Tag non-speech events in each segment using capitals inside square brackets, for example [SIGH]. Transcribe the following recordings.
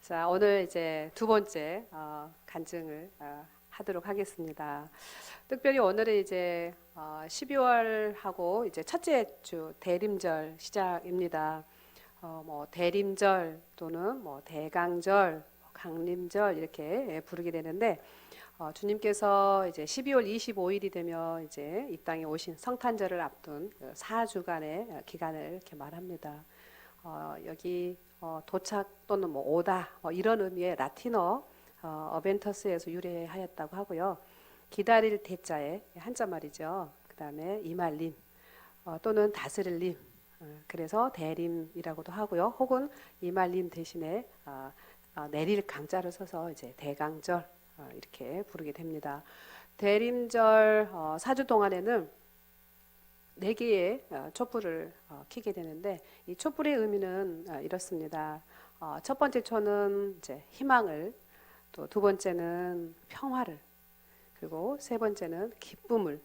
자, 오늘 이제 두 번째 어, 간증을 어, 하도록 하겠습니다. 특별히 오늘은 이제 어, 12월하고 이제 첫째 주 대림절 시작입니다. 어, 뭐 대림절 또는 뭐 대강절, 강림절 이렇게 예, 부르게 되는데 어, 주님께서 이제 12월 25일이 되면 이제 이 땅에 오신 성탄절을 앞둔 그 4주간의 기간을 이렇게 말합니다. 어, 여기 어, 도착 또는 뭐 오다 뭐 이런 의미의 라틴어 어, 어벤터스에서 유래하였다고 하고요. 기다릴 대자에 한자 말이죠. 그 다음에 이말림 어, 또는 다스릴림 어, 그래서 대림이라고도 하고요. 혹은 이말림 대신에 어, 어, 내릴 강자를 써서 이제 대강절 어, 이렇게 부르게 됩니다. 대림절 어, 사주 동안에는 네 개의 어, 촛불을 어, 켜게 되는데 이 촛불의 의미는 어, 이렇습니다. 어, 첫 번째 초는 이제 희망을, 또 두 번째는 평화를, 그리고 세 번째는 기쁨을,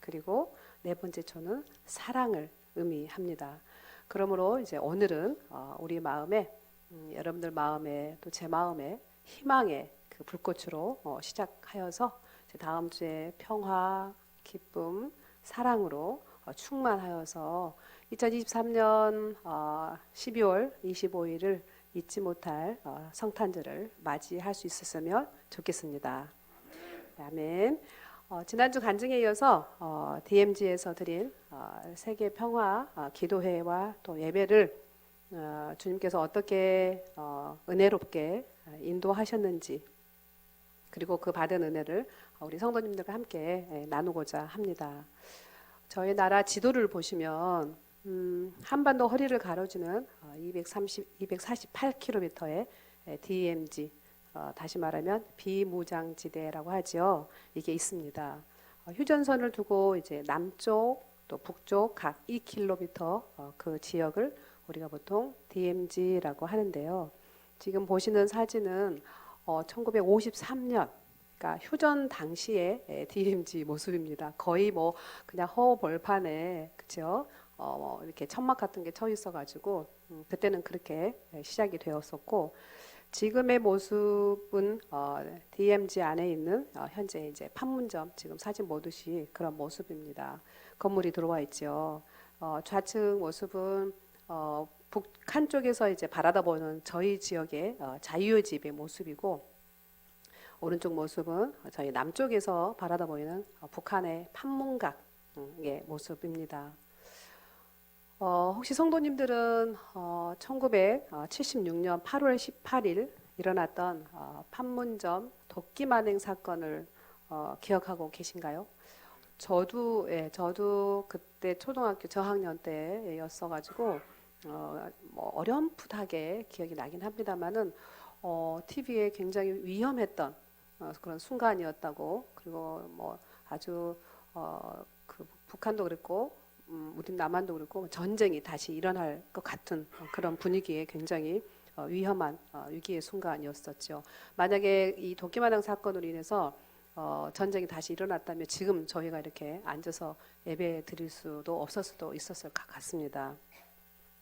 그리고 네 번째 초는 사랑을 의미합니다. 그러므로 이제 오늘은 어, 우리 마음에 음, 여러분들 마음에 또 제 마음에 희망의 그 불꽃으로 어, 시작하여서 다음 주에 평화, 기쁨, 사랑으로 어, 충만하여서 2023년 12월 25일을 잊지 못할 어, 성탄절을 맞이할 수 있었으면 좋겠습니다. 네, 아멘. 어, 지난주 간증에 이어서 어, DMG에서 드린 어, 세계 평화 어, 기도회와 또 예배를 어, 주님께서 어떻게 어, 은혜롭게 어, 인도하셨는지 그리고 그 받은 은혜를 우리 성도님들과 함께 예, 나누고자 합니다. 저희 나라 지도를 보시면 음, 한반도 허리를 가로지는 어, 230, 248km의 DMZ 어, 다시 말하면 비무장지대라고 하죠. 이게 있습니다. 어, 휴전선을 두고 이제 남쪽 또 북쪽 각 2km 어, 그 지역을 우리가 보통 DMZ라고 하는데요. 지금 보시는 사진은 어, 1953년 그러니까 휴전 당시의 예, DMZ 모습입니다. 거의 뭐 그냥 허벌판에 그죠? 어, 뭐 이렇게 천막 같은 게 쳐 있어가지고 음, 그때는 그렇게 예, 시작이 되었었고 지금의 모습은 어, DMZ 안에 있는 어, 현재 이제 판문점 지금 사진 보듯이 그런 모습입니다. 건물이 들어와 있죠. 어, 좌측 모습은 어, 북한 쪽에서 이제 바라다 보는 저희 지역의 어, 자유집의 모습이고 오른쪽 모습은 저희 남쪽에서 바라다 보이는 어, 북한의 판문각의 모습입니다. 어, 혹시 성도님들은 어, 1976년 8월 18일 일어났던 어, 판문점 도끼 만행 사건을 어, 기억하고 계신가요? 저도 예, 저도 그때 초등학교 저학년 때였어가지고 어, 뭐 어렴풋하게 기억이 나긴 합니다만은 어, TV에 굉장히 위험했던 어, 그런 순간이었다고 그리고 뭐 아주 어, 그 북한도 그랬고 음, 우리 남한도 그렇고 전쟁이 다시 일어날 것 같은 그런 분위기에 굉장히 어, 위험한 어, 위기의 순간이었었죠. 만약에 이 도끼마당 사건으로 인해서 어, 전쟁이 다시 일어났다면 지금 저희가 이렇게 앉아서 예배 드릴 수도 없을 수도 있었을 것 같습니다.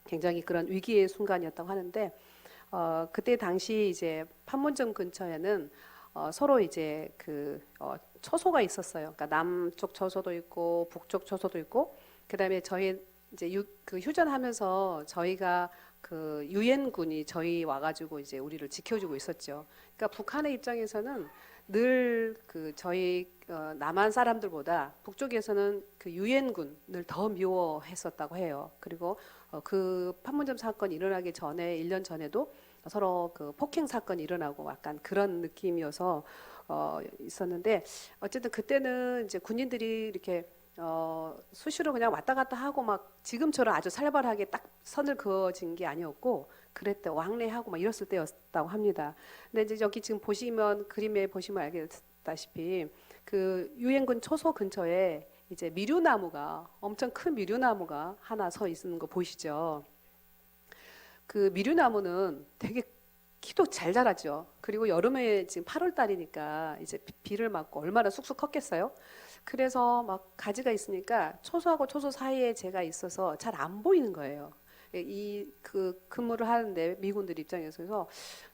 굉장히 그런 위기의 순간이었다고 하는데 어, 그때 당시 이제 판문점 근처에는 어, 서로 이제 그 어, 초소가 있었어요. 그러니까 남쪽 초소도 있고 북쪽 초소도 있고 그다음에 저희 이제 유, 그 휴전하면서 저희가 그 유엔군이 저희 와가지고 이제 우리를 지켜주고 있었죠. 그러니까 북한의 입장에서는 늘 그 저희 어, 남한 사람들보다 북쪽에서는 그 유엔군을 더 미워했었다고 해요. 그리고 어, 그 판문점 사건이 일어나기 전에 1년 전에도 서로 그 폭행 사건이 일어나고 약간 그런 느낌이어서 어, 있었는데 어쨌든 그때는 이제 군인들이 이렇게 어, 수시로 그냥 왔다 갔다 하고 막 지금처럼 아주 살벌하게 딱 선을 그어진 게 아니었고 그랬대 왕래하고 막 이랬을 때였다고 합니다. 근데 이제 여기 지금 보시면 그림에 보시면 알겠다시피 그 유엔군 초소 근처에 이제 미류나무가 엄청 큰 미류나무가 하나 서 있는 거 보이시죠? 그 미류나무는 되게 키도 잘 자라죠. 그리고 여름에 지금 8월 달이니까 이제 비- 비를 맞고 얼마나 쑥쑥 컸겠어요. 그래서 막 가지가 있으니까 초소하고 초소 사이에 제가 있어서 잘 안 보이는 거예요. 이 그 근무를 하는데 미군들 입장에서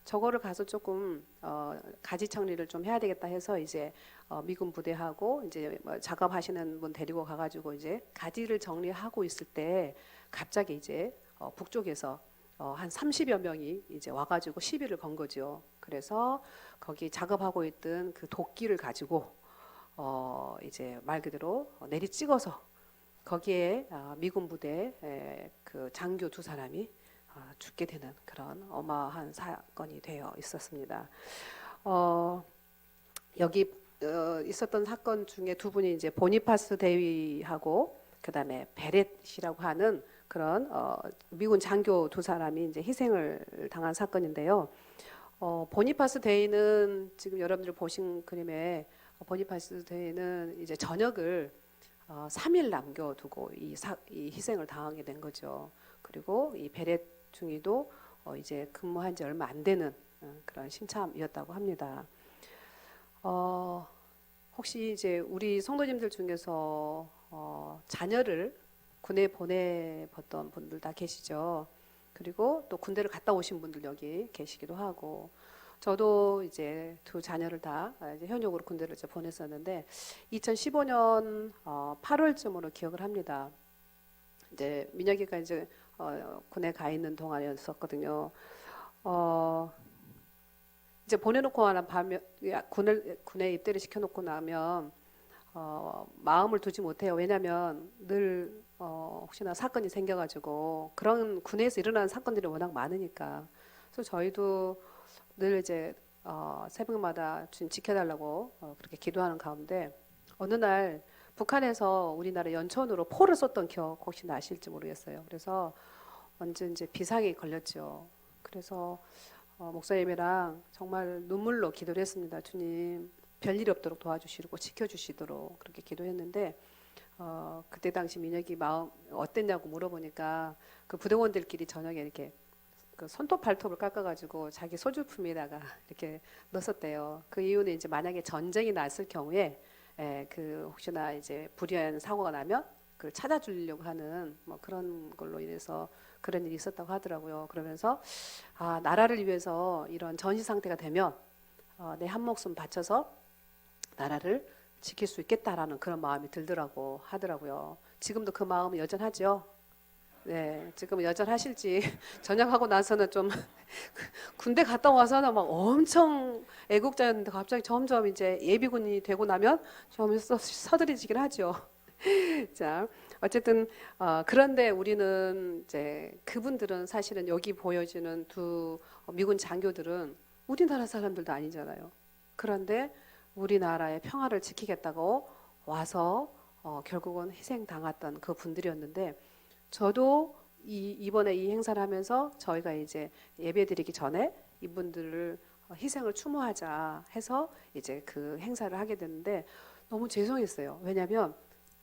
저거를 가서 조금 어, 가지 정리를 좀 해야 되겠다 해서 이제 어, 미군 부대하고 이제 뭐 작업하시는 분 데리고 가가지고 이제 가지를 정리하고 있을 때 갑자기 이제 어, 북쪽에서 어, 한 30여 명이 이제 와가지고 시비를 건 거죠. 그래서 거기 작업하고 있던 그 도끼를 가지고 어, 이제 말 그대로 내리 찍어서 거기에 아, 미군 부대 에, 그 장교 두 사람이 아, 죽게 되는 그런 어마어마한 사건이 되어 있었습니다. 어, 여기 어, 있었던 사건 중에 두 분이 이제 보니파스 대위하고 그다음에 베렛이라고 하는 그런 어, 미군 장교 두 사람이 이제 희생을 당한 사건인데요. 어, 보니파스 대위는 지금 여러분들 보신 그림에 보니파스 대위는 이제 전역을 어, 3일 남겨두고 이, 사, 이 희생을 당하게 된 거죠. 그리고 이 베렛 중위도 어, 이제 근무한 지 얼마 안 되는 어, 그런 신참이었다고 합니다. 어, 혹시 이제 우리 성도님들 중에서 어, 자녀를 군에 보내봤던 분들 다 계시죠. 그리고 또 군대를 갔다 오신 분들 여기 계시기도 하고, 저도 이제 두 자녀를 다 현역으로 군대를 이제 보냈었는데, 2015년 어, 8월쯤으로 기억을 합니다. 이제 민혁이가 이제 어, 군에 가 있는 동안이었었거든요. 어, 이제 보내놓고 하는 밤에 군을 군에 입대를 시켜놓고 나면 어, 마음을 두지 못해요. 왜냐하면 늘 어, 혹시나 사건이 생겨가지고 그런 군에서 일어나는 사건들이 워낙 많으니까. 그래서 저희도 늘 이제 어, 새벽마다 주님 지켜달라고 어, 그렇게 기도하는 가운데 어느 날 북한에서 우리나라 연천으로 포를 쏘던 기억 혹시 나실지 모르겠어요. 그래서 완전 이제 비상이 걸렸죠. 그래서 어, 목사님이랑 정말 눈물로 기도를 했습니다. 주님 별일이 없도록 도와주시고 지켜주시도록 그렇게 기도했는데 어, 그때 당시 민혁이 마음 어땠냐고 물어보니까 그 부대원들끼리 저녁에 이렇게 그 손톱 발톱을 깎아가지고 자기 소지품에다가 [LAUGHS] 이렇게 넣었대요. 그 이유는 이제 만약에 전쟁이 났을 경우에 에, 그 혹시나 이제 불의한 사고가 나면 그걸 찾아주려고 하는 뭐 그런 걸로 인해서 그런 일이 있었다고 하더라고요. 그러면서 아 나라를 위해서 이런 전시 상태가 되면 어, 내 한 목숨 바쳐서 나라를 지킬 수 있겠다라는 그런 마음이 들더라고 하더라고요. 지금도 그 마음은 여전하죠. 네, 지금 여전하실지 [LAUGHS] 전역하고 나서는 좀 [LAUGHS] 군대 갔다 와서는 막 엄청 애국자였는데 갑자기 점점 이제 예비군이 되고 나면 좀 서- 서두르지긴 하죠. [LAUGHS] 자, 어쨌든 어, 그런데 우리는 이제 그분들은 사실은 여기 보여지는 두 미군 장교들은 우리나라 사람들도 아니잖아요. 그런데 우리나라의 평화를 지키겠다고 와서 어, 결국은 희생 당했던 그 분들이었는데 저도 이, 이번에 이 행사를 하면서 저희가 이제 예배드리기 전에 이분들을 어, 희생을 추모하자 해서 이제 그 행사를 하게 됐는데 너무 죄송했어요. 왜냐하면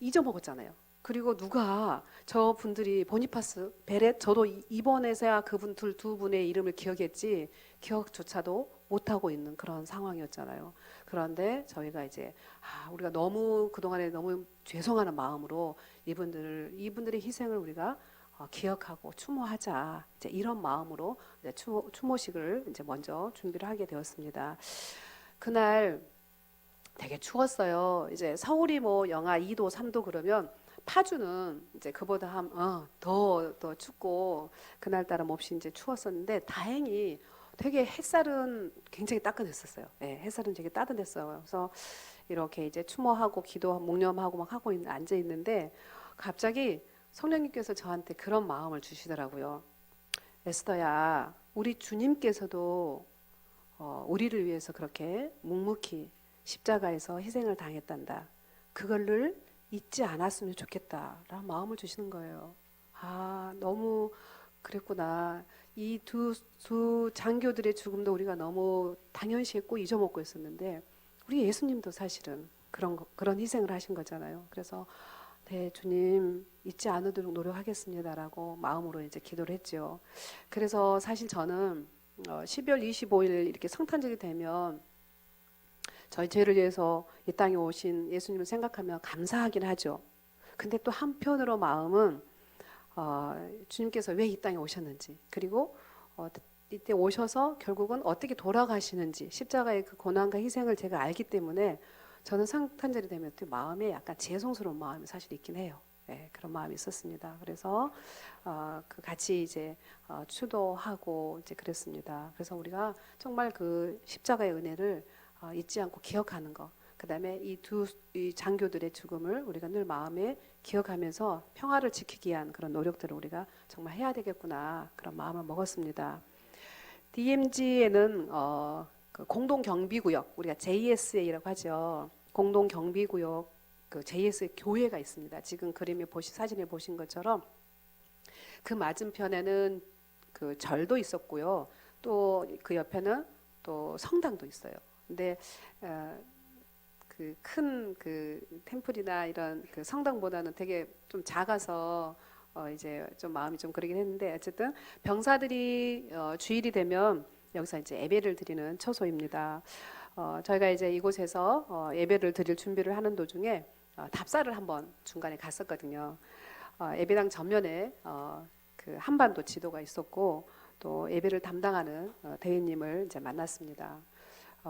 잊어먹었잖아요. 그리고 누가 저 분들이 보니파스, 베렛 저도 이- 이번에서야 그분 둘 두 분의 이름을 기억했지 기억조차도 못 하고 있는 그런 상황이었잖아요. 그런데 저희가 이제 아, 우리가 너무 그동안에 너무 죄송하는 마음으로 이분들을 이분들의 희생을 우리가 어, 기억하고 추모하자 이제 이런 마음으로 이제 추모, 추모식을 이제 먼저 준비를 하게 되었습니다. 그날 되게 추웠어요. 이제 서울이 뭐 영하 2도, 3도 그러면 파주는 이제 그보다 한더더 춥고 그날 따라 몹시 이제 추웠었는데 다행히 되게 햇살은 굉장히 따끈했었어요. 예, 햇살은 되게 따뜻했어요. 그래서 이렇게 이제 추모하고 기도 묵념하고 막 하고 앉아 있는데 갑자기 성령님께서 저한테 그런 마음을 주시더라고요. 에스더야, 우리 주님께서도 어, 우리를 위해서 그렇게 묵묵히 십자가에서 희생을 당했단다. 그걸를 잊지 않았으면 좋겠다라는 마음을 주시는 거예요. 아, 너무 그랬구나. 이 두 두 장교들의 죽음도 우리가 너무 당연시했고 잊어먹고 있었는데 우리 예수님도 사실은 그런 거- 그런 희생을 하신 거잖아요. 그래서 네 주님 잊지 않으도록 노력하겠습니다라고 마음으로 이제 기도를 했죠. 그래서 사실 저는 어, 12월 25일 이렇게 성탄절이 되면 저희 죄를 위해서 이 땅에 오신 예수님을 생각하며 감사하긴 하죠. 근데 또 한편으로 마음은 어, 주님께서 왜 이 땅에 오셨는지 그리고 어, 이때 오셔서 결국은 어떻게 돌아가시는지 십자가의 그 고난과 희생을 제가 알기 때문에 저는 성탄절이 되면 또 마음에 약간 죄송스러운 마음이 사실 있긴 해요. 예, 그런 마음이 있었습니다. 그래서 어, 그 같이 이제 어, 추도하고 이제 그랬습니다. 그래서 우리가 정말 그 십자가의 은혜를 어, 잊지 않고 기억하는 것. 그다음에 이 두 이 장교들의 죽음을 우리가 늘 마음에 기억하면서 평화를 지키기 위한 그런 노력들을 우리가 정말 해야 되겠구나 그런 마음을 먹었습니다. DMZ에는 어, 그 공동 경비구역 우리가 JSA라고 하죠. 공동 경비구역 그 JS 교회가 있습니다. 지금 그림에 보시 사진에 보신 것처럼 그 맞은편에는 그 절도 있었고요. 또 그 옆에는 또 성당도 있어요. 근데 어, 그큰그 템플이나 이런 그 성당보다는 되게 좀 작아서 어 이제 좀 마음이 좀 그러긴 했는데 어쨌든 병사들이 어 주일이 되면 여기서 이제 예배를 드리는 처소입니다. 어 저희가 이제 이곳에서 어 예배를 드릴 준비를 하는 도중에 어 답사를 한번 중간에 갔었거든요. 어 예배당 전면에 어 그 한반도 지도가 있었고 또 예배를 담당하는 어 대위님을 이제 만났습니다.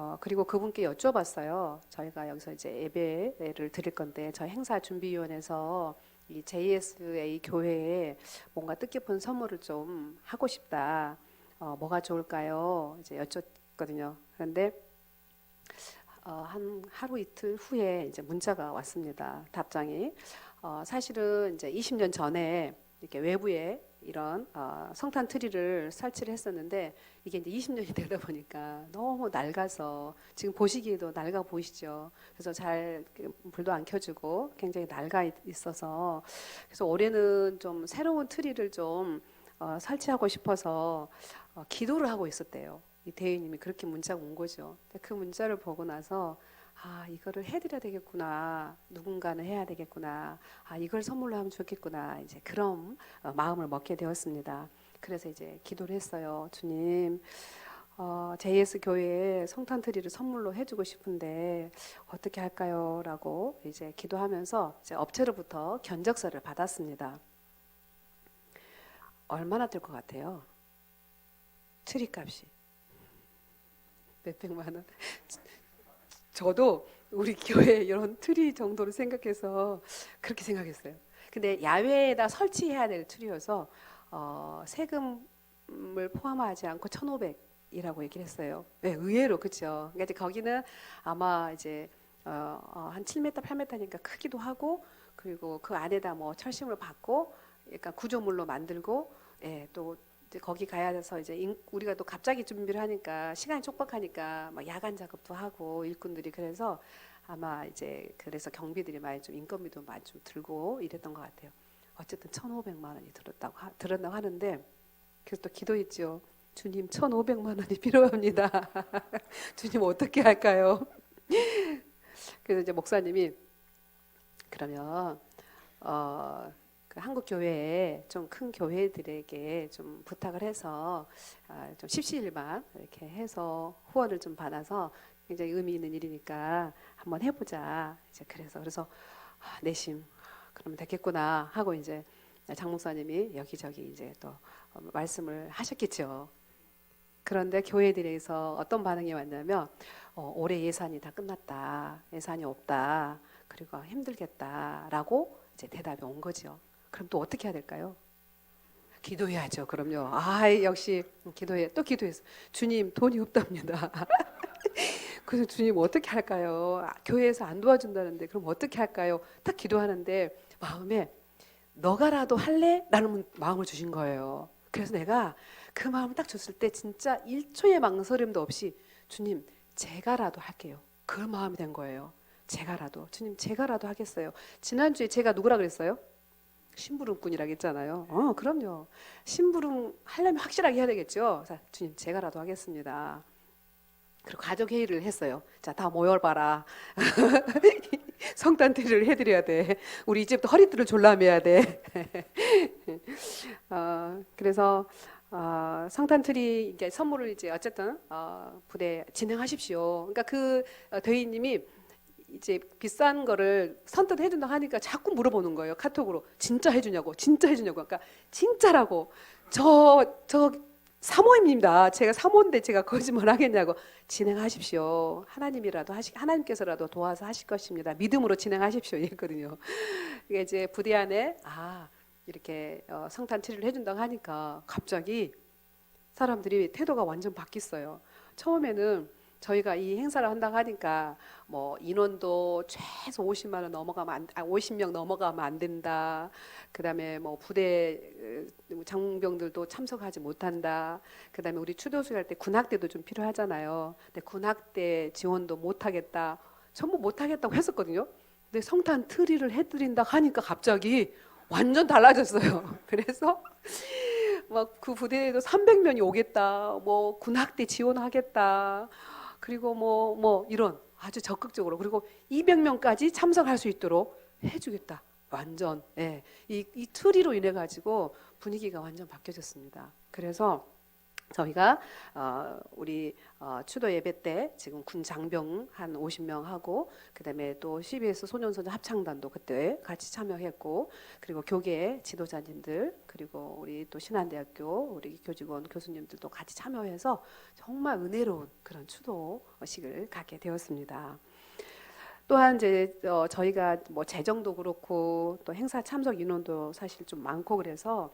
어, 그리고 그분께 여쭤봤어요. 저희가 여기서 이제 예배를 드릴 건데 저희 행사 준비위원회에서 이 JSA 교회에 뭔가 뜻깊은 선물을 좀 하고 싶다. 어, 뭐가 좋을까요? 이제 여쭙거든요. 그런데 어, 한 하루 이틀 후에 이제 문자가 왔습니다. 답장이 어, 사실은 이제 20년 전에 이렇게 외부에 이런 어, 성탄 트리를 설치를 했었는데 이게 이제 20년이 [LAUGHS] 되다 보니까 너무 낡아서 지금 보시기에도 낡아 보이시죠. 그래서 잘 불도 안 켜주고 굉장히 낡아 있- 있어서 그래서 올해는 좀 새로운 트리를 좀 어, 설치하고 싶어서 어, 기도를 하고 있었대요. 이 대위님이 그렇게 문자가 온 거죠. 그 문자를 보고 나서 아 이거를 해드려야 되겠구나 누군가는 해야 되겠구나 아 이걸 선물로 하면 좋겠구나 이제 그런 어, 마음을 먹게 되었습니다. 그래서 이제 기도를 했어요. 주님, 어, JS 교회에 성탄 트리를 선물로 해주고 싶은데 어떻게 할까요? 라고 이제 기도하면서 이제 업체로부터 견적서를 받았습니다. 얼마나 들 것 같아요? 트리 값이 몇백만 원. 저도 우리 교회 이런 트리 정도를 생각해서 그렇게 생각했어요. 근데 야외에다 설치해야 될 트리여서 어, 세금을 포함하지 않고 1,500이라고 얘기를 했어요. 네, 의외로 그렇죠. 그러니까 이제 거기는 아마 이제 어, 어, 한 7m, 8m니까 크기도 하고 그리고 그 안에다 뭐 철심을 받고 약간 구조물로 만들고 예, 또 이제 거기 가야 돼서 이제 인- 우리가 또 갑자기 준비를 하니까 시간이 촉박하니까 막 야간 작업도 하고 일꾼들이 그래서 아마 이제 그래서 경비들이 많이 좀 인건비도 많이 좀 들고 이랬던 것 같아요. 어쨌든 1,500만 원이 들었다고 하, 들었다고 하는데 그래서 또 기도했죠. 주님 1,500만 원이 [LAUGHS] 필요합니다. [LAUGHS] 주님 어떻게 할까요? [LAUGHS] 그래서 이제 목사님이 그러면 어, 그 한국 교회에 좀 큰 교회들에게 좀 부탁을 해서 아, 좀 십시일반 이렇게 해서 후원을 좀 받아서 굉장히 의미 있는 일이니까 한번 해보자. 이제 그래서 그래서 아, 내심 그러면 되겠구나 하고 이제 장 목사님이 여기저기 이제 또 어, 말씀을 하셨겠죠. 그런데 교회들에서 어떤 반응이 왔냐면 어, 올해 예산이 다 끝났다, 예산이 없다, 그리고 힘들겠다라고 이제 대답이 온 거죠. 그럼 또 어떻게 해야 될까요? 기도해야죠. 그럼요. 아 역시 기도해. 또 기도했어. 주님 돈이 없답니다. [LAUGHS] 그래서 주님 어떻게 할까요? 아, 교회에서 안 도와준다는데 그럼 어떻게 할까요? 딱 기도하는데 마음에 너가라도 할래? 라는 마음을 주신 거예요. 그래서 내가 그 마음을 딱 줬을 때 진짜 1초의 망설임도 없이 주님 제가라도 할게요. 그 마음이 된 거예요. 제가라도 주님 제가라도 하겠어요. 지난주에 제가 누구라 그랬어요? 심부름꾼이라고 했잖아요. 어, 그럼요. 심부름 하려면 확실하게 해야 되겠죠. 자, 주님 제가라도 하겠습니다. 그리고 가족 회의를 했어요. 자, 다 모여봐라. [LAUGHS] 성탄트리를 해드려야 돼. 우리 이제부터 허리띠를 졸라매야 돼. [LAUGHS] 어, 그래서 어, 성탄트리 이제 선물을 이제 어쨌든 어, 부대 진행하십시오. 그러니까 그 어, 대위님이 이제 비싼 거를 선뜻 해준다 하니까 자꾸 물어보는 거예요 카톡으로. 진짜 해주냐고 진짜 해주냐고. 그러니까 진짜라고. 저 저 사모입니다. 제가 사모인데 제가 거짓말 하겠냐고. 진행하십시오. 하나님이라도 하시 하나님께서라도 도와서 하실 것입니다. 믿음으로 진행하십시오. 이랬거든요. 이게 이제 부대 안에 아 이렇게 어, 성탄 치료를 해준다고 하니까 갑자기 사람들이 태도가 완전 바뀌었어요. 처음에는 저희가 이 행사를 한다고 하니까 뭐 인원도 최소 50만 원 넘어가면 안, 아, 50명 넘어가면 안 된다. 그다음에 뭐 부대 어, 장병들도 참석하지 못한다. 그다음에 우리 추도수 할때 군악대도 좀 필요하잖아요. 근데 군악대 지원도 못 하겠다. 전부 못 하겠다고 했었거든요. 근데 성탄 트리를 해드린다 하니까 갑자기 완전 달라졌어요. [LAUGHS] 그래서 막 그 부대에도 300명이 오겠다. 뭐 군학대 지원하겠다. 그리고 뭐뭐 이런 아주 적극적으로 그리고 200명까지 참석할 수 있도록 해주겠다. 완전 예. 이, 이 트리로 인해 가지고 분위기가 완전 바뀌어졌습니다. 그래서 저희가 어, 우리 어, 추도 예배 때 지금 군 장병 한 50명 하고 그다음에 또 CBS 소년소녀 합창단도 그때 같이 참여했고 그리고 교계 지도자님들 그리고 우리 또 신한대학교 우리 교직원 교수님들도 같이 참여해서 정말 은혜로운 그런 추도식을 갖게 되었습니다. 또한 이제 어, 저희가 뭐 재정도 그렇고 또 행사 참석 인원도 사실 좀 많고 그래서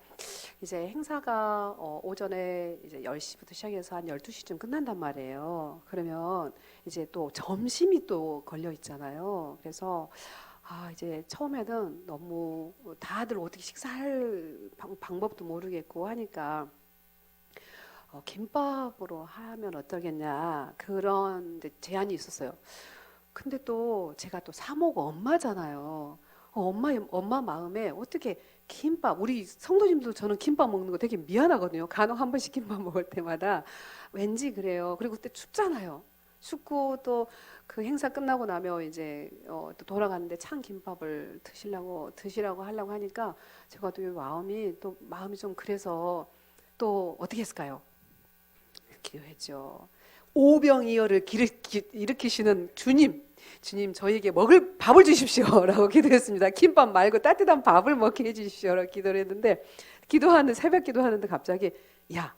이제 행사가 어, 오전에 이제 10시부터 시작해서 한 12시쯤 끝난단 말이에요. 그러면 이제 또 점심이 또 걸려 있잖아요. 그래서 아, 이제 처음에는 너무 다들 어떻게 식사할 방, 방법도 모르겠고 하니까 어, 김밥으로 하면 어떠겠냐 그런 제안이 있었어요. 근데 또 제가 또 사모가 엄마잖아요. 어, 엄마 엄마 마음에 어떻게 김밥 우리 성도님도 저는 김밥 먹는 거 되게 미안하거든요. 간혹 한 번씩 김밥 먹을 때마다 왠지 그래요. 그리고 그때 춥잖아요. 춥고 또 그 행사 끝나고 나면 이제 어, 또 돌아가는데 찬 김밥을 드시려고 드시라고 하려고 하니까 제가 또 마음이 또 마음이 좀 그래서 또 어떻게 했을까요? 기도했죠. 오병이어를 일으키시는 주님, 주님 저희에게 먹을 밥을 주십시오라고 [LAUGHS] 기도했습니다. 김밥 말고 따뜻한 밥을 먹게 해주십시오라고 기도를 했는데 기도하는 새벽 기도하는데 갑자기 야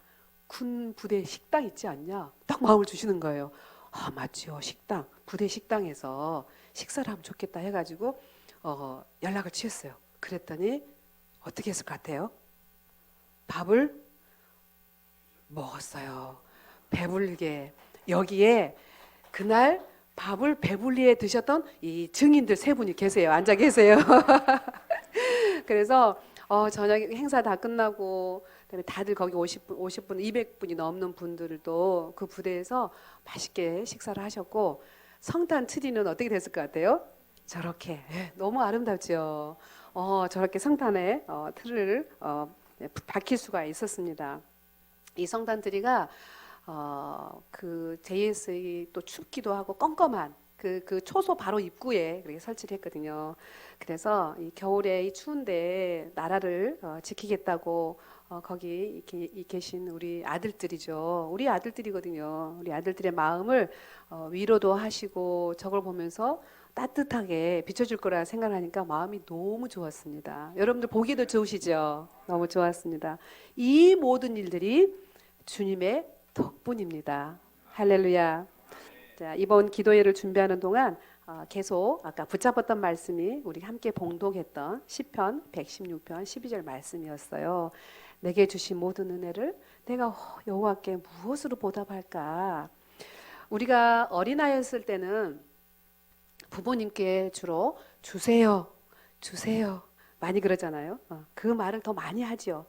군 부대 식당 있지 않냐? 딱 마음을 주시는 거예요. 아 맞지요 식당 부대 식당에서 식사를 하면 좋겠다 해가지고 어, 연락을 취했어요. 그랬더니 어떻게 했을 것 같아요? 밥을 먹었어요. 배불리게 여기에 그날 밥을 배불리게 드셨던 이 증인들 세 분이 계세요. 앉아 계세요. [LAUGHS] 그래서 어, 저녁 행사 다 끝나고 다들 거기 50분, 50분, 200분이 넘는 분들도 그 부대에서 맛있게 식사를 하셨고 성탄 트리는 어떻게 됐을 것 같아요? 저렇게 예, 너무 아름답죠. 어, 저렇게 성탄의 어, 틀을 어, 네, 박힐 수가 있었습니다. 이 성탄 트리가 어, 그 JS이 또 춥기도 하고 껌껌한 그, 그 초소 바로 입구에 그렇게 설치를 했거든요. 그래서 이 겨울에 이 추운데 나라를 어, 지키겠다고 어, 거기 이 계신 우리 아들들이죠. 우리 아들들이거든요. 우리 아들들의 마음을 어, 위로도 하시고 저걸 보면서 따뜻하게 비춰줄 거라 생각하니까 마음이 너무 좋았습니다. 여러분들 보기도 좋으시죠? 너무 좋았습니다. 이 모든 일들이 주님의 덕분입니다. 할렐루야. 자, 이번 기도회를 준비하는 동안 어, 계속 아까 붙잡았던 말씀이 우리 함께 봉독했던 시편 116편 12절 말씀이었어요. 내게 주신 모든 은혜를 내가 여호와께 무엇으로 보답할까? 우리가 어린아이였을 때는 부모님께 주로 주세요, 주세요 많이 그러잖아요. 어, 그 말을 더 많이 하지요.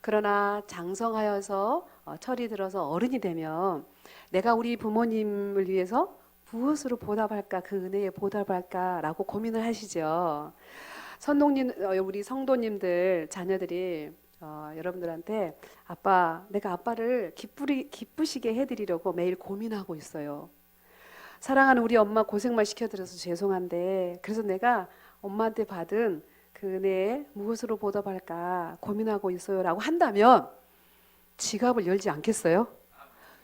그러나 장성하여서 어, 철이 들어서 어른이 되면 내가 우리 부모님을 위해서 무엇으로 보답할까 그 은혜에 보답할까라고 고민을 하시죠. 선동님 어, 우리 성도님들 자녀들이 어, 여러분들한테 아빠 내가 아빠를 기쁘리, 기쁘시게 해드리려고 매일 고민하고 있어요. 사랑하는 우리 엄마 고생만 시켜드려서 죄송한데 그래서 내가 엄마한테 받은 그 은혜에 무엇으로 보답할까 고민하고 있어요라고 한다면 지갑을 열지 않겠어요?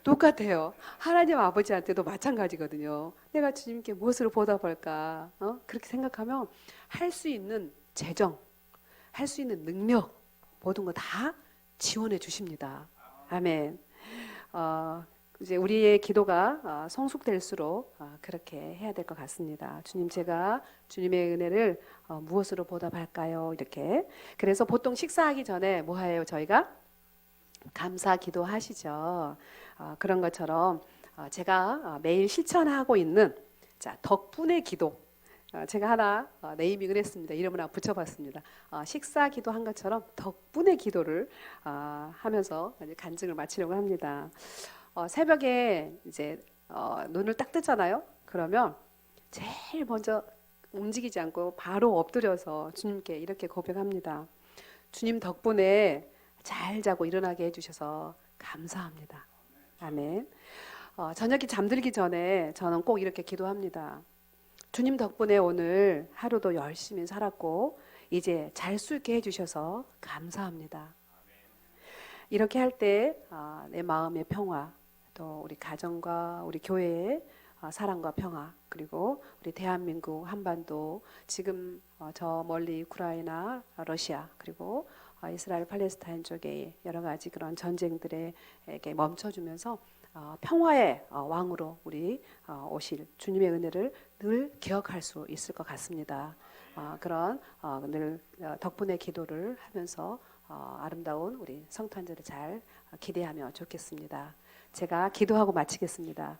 똑같아요. 하나님 아버지한테도 마찬가지거든요. 내가 주님께 무엇으로 보답할까? 어? 그렇게 생각하면 할 수 있는 재정, 할 수 있는 능력 모든 거 다 지원해 주십니다. 아멘. 어, 이제 우리의 기도가 어, 성숙될수록 어, 그렇게 해야 될 것 같습니다. 주님 제가 주님의 은혜를 어, 무엇으로 보답할까요? 이렇게. 그래서 보통 식사하기 전에 뭐 해요? 저희가 감사 기도하시죠. 어, 그런 것처럼 어, 제가 어, 매일 실천하고 있는 자 덕분의 기도. 어, 제가 하나 어, 네이밍을 했습니다. 이름을 하나 붙여봤습니다. 어, 식사 기도한 것처럼 덕분의 기도를 어, 하면서 간증을 마치려고 합니다. 어, 새벽에 이제 어, 눈을 딱 뜨잖아요. 그러면 제일 먼저 움직이지 않고 바로 엎드려서 주님께 이렇게 고백합니다. 주님 덕분에 잘 자고 일어나게 해주셔서 감사합니다. 아멘. 어, 저녁에 잠들기 전에 저는 꼭 이렇게 기도합니다. 주님 덕분에 오늘 하루도 열심히 살았고 이제 잘 수 있게 해주셔서 감사합니다. 이렇게 할때 아, 내 마음의 평화, 또 우리 가정과 우리 교회의 아, 사랑과 평화, 그리고 우리 대한민국 한반도 지금 어, 저 멀리 우크라이나, 아, 러시아 그리고 어, 이스라엘 팔레스타인 쪽에 여러 가지 그런 전쟁들에게 멈춰주면서 어, 평화의 어, 왕으로 우리 어, 오실 주님의 은혜를 늘 기억할 수 있을 것 같습니다. 어, 그런 어, 늘 어, 덕분에 기도를 하면서 어, 아름다운 우리 성탄절을 잘 기대하며 좋겠습니다. 제가 기도하고 마치겠습니다.